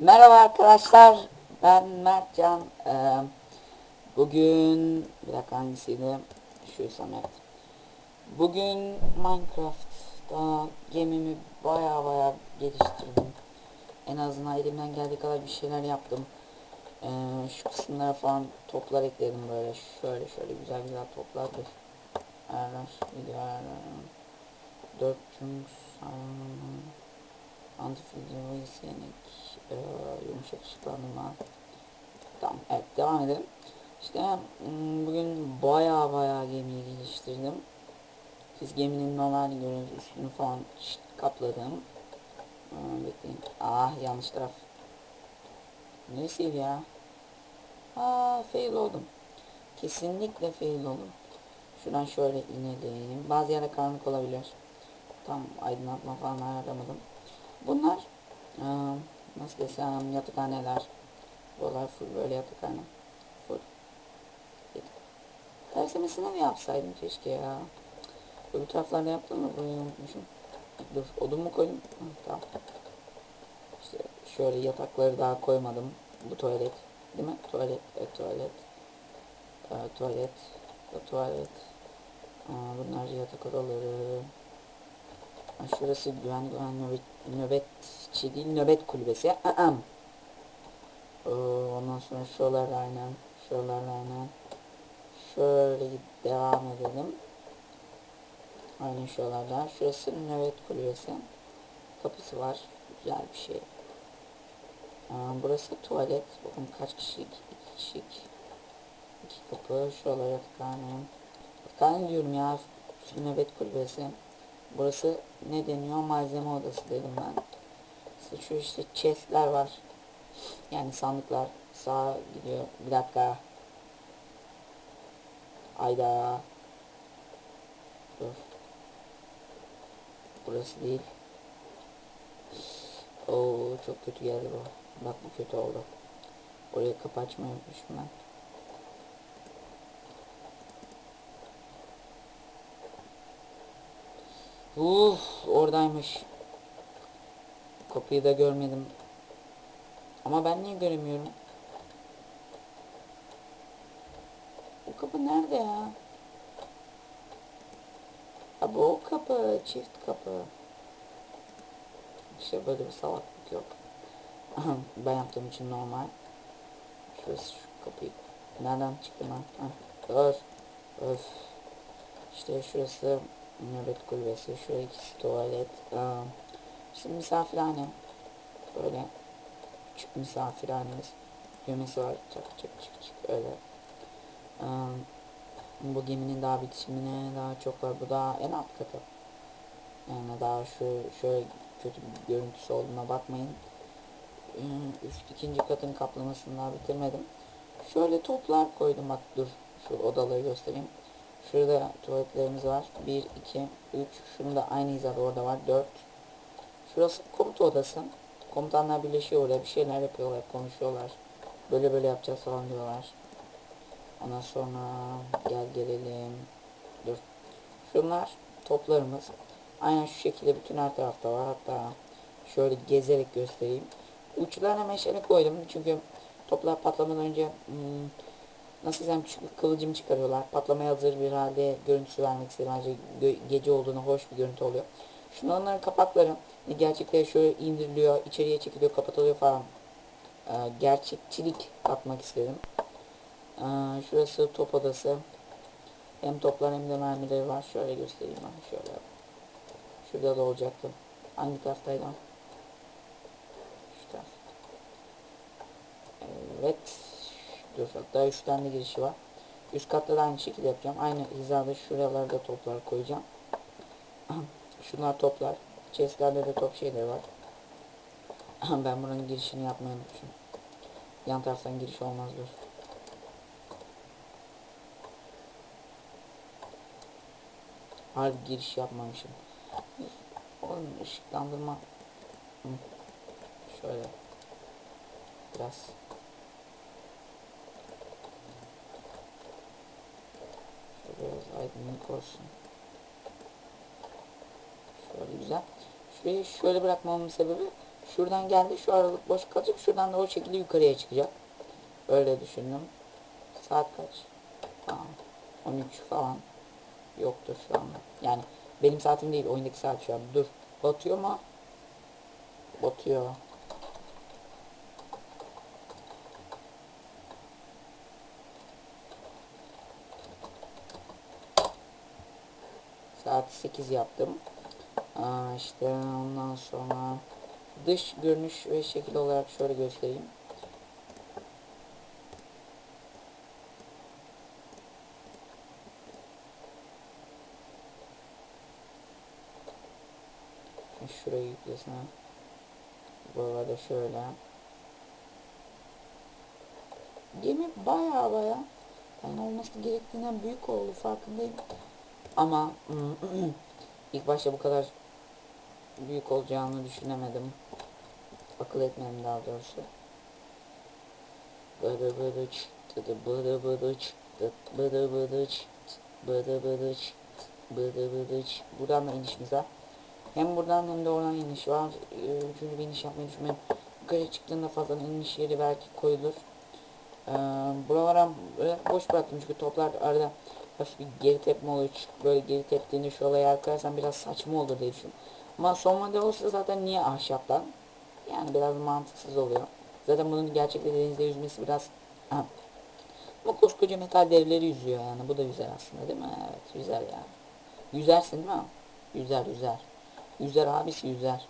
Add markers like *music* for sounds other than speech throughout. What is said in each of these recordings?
Merhaba arkadaşlar. Ben Mertcan. Ee, bugün bir dakika hangisiydi? Şu Samet. Bugün Minecraft'ta gemimi baya baya geliştirdim. En azından elimden geldiği kadar bir şeyler yaptım. Ee, şu kısımlara falan toplar ekledim böyle. Şöyle şöyle güzel güzel toplardır. Erler, video erler. Dört chunks. Antifrizi, siyenik, e, yumuşak ışıklandırma. Tamam, evet devam edelim. İşte hmm, bugün baya baya gemiyi geliştirdim. Siz geminin normal görüyorsunuz üstünü falan şık kapladım. Aa, bekleyin. Ah yanlış taraf. Neresiydi ya? Aa fail oldum. Kesinlikle fail oldum. Şuradan şöyle inelim. Bazı yerde karanlık olabilir. Tam aydınlatma falan ayarlamadım. Bunlar aa, nasıl desem yatakhaneler. Buralar full böyle yatakhane. Full. Tersemesine mi yapsaydım keşke ya. Öbür taraflarda yaptım mı burayı unutmuşum. Dur odun mu koydum? Hı, tamam. İşte şöyle yatakları daha koymadım. Bu tuvalet. Değil mi? Tuvalet. Evet tuvalet. Ee, tuvalet. Bu tuvalet. Aa, bunlar yatak odaları. Şurası güven güven nöbet, nöbetçi değil nöbet kulübesi. Aam. Oo, ondan sonra şuralar aynen. Şuralar aynen. Şöyle devam edelim. Aynen şuralarda. Şurası nöbet kulübesi. Kapısı var. Güzel bir şey. Aa, burası tuvalet. Bakın kaç kişilik? İki kişilik. İki kapı. Şuralar yatakhane. Yatakhane diyorum ya. Şu nöbet kulübesi. Burası ne deniyor? Malzeme odası dedim ben. İşte şu işte chestler var. Yani sandıklar sağa gidiyor. Bir dakika. Ayda. Dur. Burası değil. Oo çok kötü geldi bu. Bak bu kötü oldu. Oraya kapı açmayı unutmuşum ben. Uf, oradaymış. Kapıyı da görmedim. Ama ben niye göremiyorum? Bu kapı nerede ya? Ha bu o kapı, çift kapı. İşte böyle bir salaklık yok. *laughs* ben yaptığım için normal. Şurası şu kapıyı. Nereden çıktı lan? Dur. Öf. İşte şurası nöbet kulübesi. Şuraya ikisi tuvalet. Aa, işte misafirhane. Böyle küçük misafirhanemiz. Düğmesi var. Çak çak çık çık öyle. Aa, bu geminin daha bitişimine daha çok var. Bu daha en alt katı. Yani daha şu şöyle kötü bir görüntüsü olduğuna bakmayın. Ee, üst ikinci katın kaplamasını daha bitirmedim. Şöyle toplar koydum bak dur şu odaları göstereyim. Şurada tuvaletlerimiz var. 1, 2, 3. Şunu da aynı hizada orada var. 4. Şurası komuta odası. Komutanlar birleşiyor orada. Bir şeyler yapıyorlar. Konuşuyorlar. Böyle böyle yapacağız falan diyorlar. Ondan sonra gel gelelim. Dur. Şunlar toplarımız. Aynen şu şekilde bütün her tarafta var. Hatta şöyle gezerek göstereyim. Uçlarına meşale koydum. Çünkü toplar patlamadan önce hmm, nasıl desem kıvılcım çıkarıyorlar. Patlamaya hazır bir halde görüntüsü vermek istedim. Ayrıca gece olduğunu hoş bir görüntü oluyor. Şunların kapakları gerçekten şöyle indiriliyor, içeriye çekiliyor, kapatılıyor falan. Ee, gerçekçilik katmak istedim. Ee, şurası top odası. Hem toplar hem de mermileri var. Şöyle göstereyim ben şöyle. Şurada da olacaktı. Hangi taraftaydı? o? Şu taraf. Evet. Dur hatta üst tane girişi var. Üst katta da aynı şekilde yapacağım. Aynı hizada şuralarda toplar koyacağım. *clears throat* Şunlar toplar. Chestlerde de top şeyleri var. *clears throat* ben buranın girişini yapmayı unutmuşum. Yan taraftan giriş olmaz dur. Harbi giriş yapmamışım. Oğlum ışıklandırma. Şöyle. Biraz. Biraz aydınlık olsun. Şöyle güzel. Şurayı şöyle bırakmamın sebebi Şuradan geldi şu aralık boş kalacak. Şuradan da o şekilde yukarıya çıkacak. Öyle düşündüm. Saat kaç? Tamam. 13 falan. Yoktur şu an. Yani benim saatim değil oyundaki saat şu an. Dur. Batıyor mu? Batıyor. Saat 8 yaptım. Aa, işte ondan sonra dış görünüş ve şekil olarak şöyle göstereyim. Şurayı yüklesin. Buralarda şöyle. Gemi baya baya yani olması gerektiğinden büyük oldu farkındayım. Ama *clears throat* ilk başta bu kadar büyük olacağını düşünemedim. Akıl etmedim daha doğrusu. Bıdı bıdı çıktı bıdı bıdı çıktı bıdı bıdı çıktı bıdı bıdı çıktı bıdı bıdı çıktı. Buradan da inişimiz var. Hem buradan hem de oradan iniş var. Ee, Üçüncü bir iniş yapmayı düşünmedim. Yukarı çıktığında fazla iniş yeri belki koyulur. Ee, buralara boş bıraktım çünkü toplar arada hafif geri tepme oluyor. Böyle geri teptiğinde şu olaya arkarsan biraz saçma olur diye düşündüm. Ama son model olsa zaten niye ahşaptan? Yani biraz mantıksız oluyor. Zaten bunun gerçekte denizde yüzmesi biraz... Ha. Ama koskoca metal devleri yüzüyor yani. Bu da güzel aslında değil mi? Evet güzel yani. Yüzersin değil mi? Yüzer yüzer. Yüzer abisi yüzer.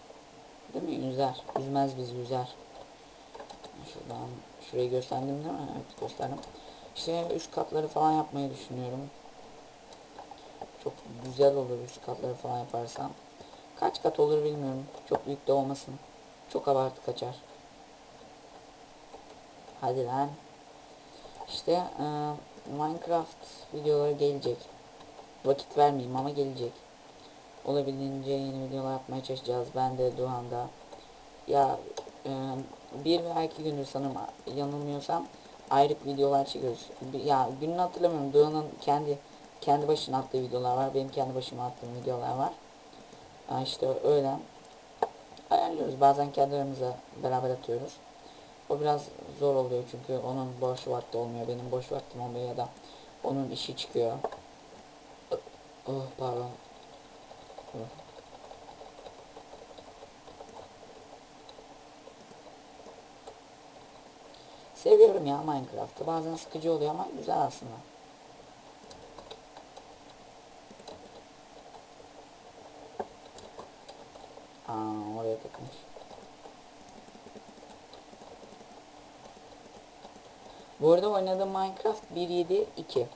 Değil mi? Yüzer. Yüzmez biz yüzer. Şuradan şurayı gösterdim değil mi? Evet gösterdim. İşte üst katları falan yapmayı düşünüyorum. Çok güzel olur üst katları falan yaparsam. Kaç kat olur bilmiyorum. Çok büyük de olmasın. Çok abartı kaçar. Hadi lan. İşte e, Minecraft videoları gelecek. Vakit vermeyeyim ama gelecek. Olabildiğince yeni videolar yapmaya çalışacağız. Ben de Doğan'da. Ya e, bir veya iki gündür sanırım yanılmıyorsam ayrık videolar çekiyoruz. Ya gününü hatırlamıyorum. Doğan'ın kendi kendi başına attığı videolar var. Benim kendi başıma attığım videolar var. Ha işte öyle. Ayarlıyoruz. Bazen kendi aramızda beraber atıyoruz. O biraz zor oluyor çünkü onun boş vakti olmuyor. Benim boş vaktim olmuyor ya da onun işi çıkıyor. Oh pardon. Oh. Seviyorum ya Minecraft'ı. Bazen sıkıcı oluyor ama güzel aslında. Aa oraya takmış. Bu arada oynadığım Minecraft 1.7.2.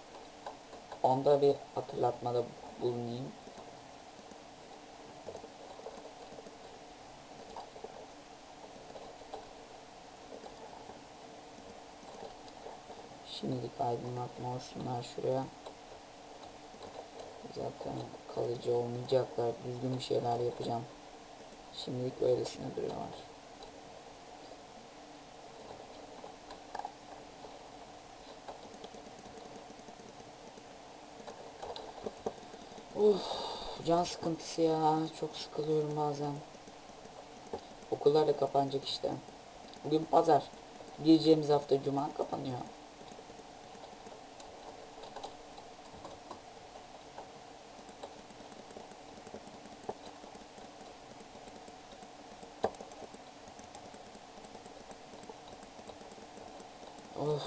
Onda bir hatırlatmada bulunayım. Şimdilik aydınlatma olsunlar şuraya. Zaten kalıcı olmayacaklar. Düzgün bir şeyler yapacağım. Şimdilik öylesine duruyorlar. Uf, can sıkıntısı ya. Çok sıkılıyorum bazen. Okullar da kapanacak işte. Bugün pazar. Gireceğimiz hafta cuma kapanıyor. Of.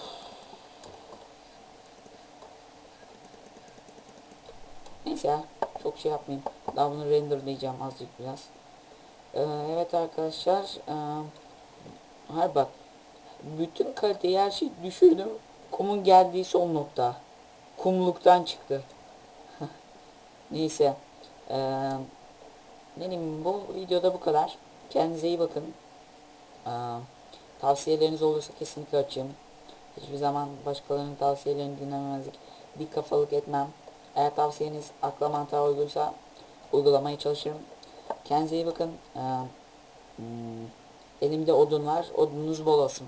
Neyse ya, çok şey yapmayayım. Daha bunu renderlayacağım azıcık biraz. Ee, evet arkadaşlar. Ee, hayır bak. Bütün kaliteyi her şeyi düşürdüm. Kumun geldiği son nokta. Kumluktan çıktı. *laughs* Neyse. Ee, diyeyim bu videoda bu kadar. Kendinize iyi bakın. Ee, tavsiyeleriniz olursa kesinlikle açayım. Hiçbir zaman başkalarının tavsiyelerini dinlememezlik, bir kafalık etmem. Eğer tavsiyeniz akla mantığa uygunsa uygulamaya çalışırım. Kendinize iyi bakın. Ee, hmm, elimde odun var. Odununuz bol olsun.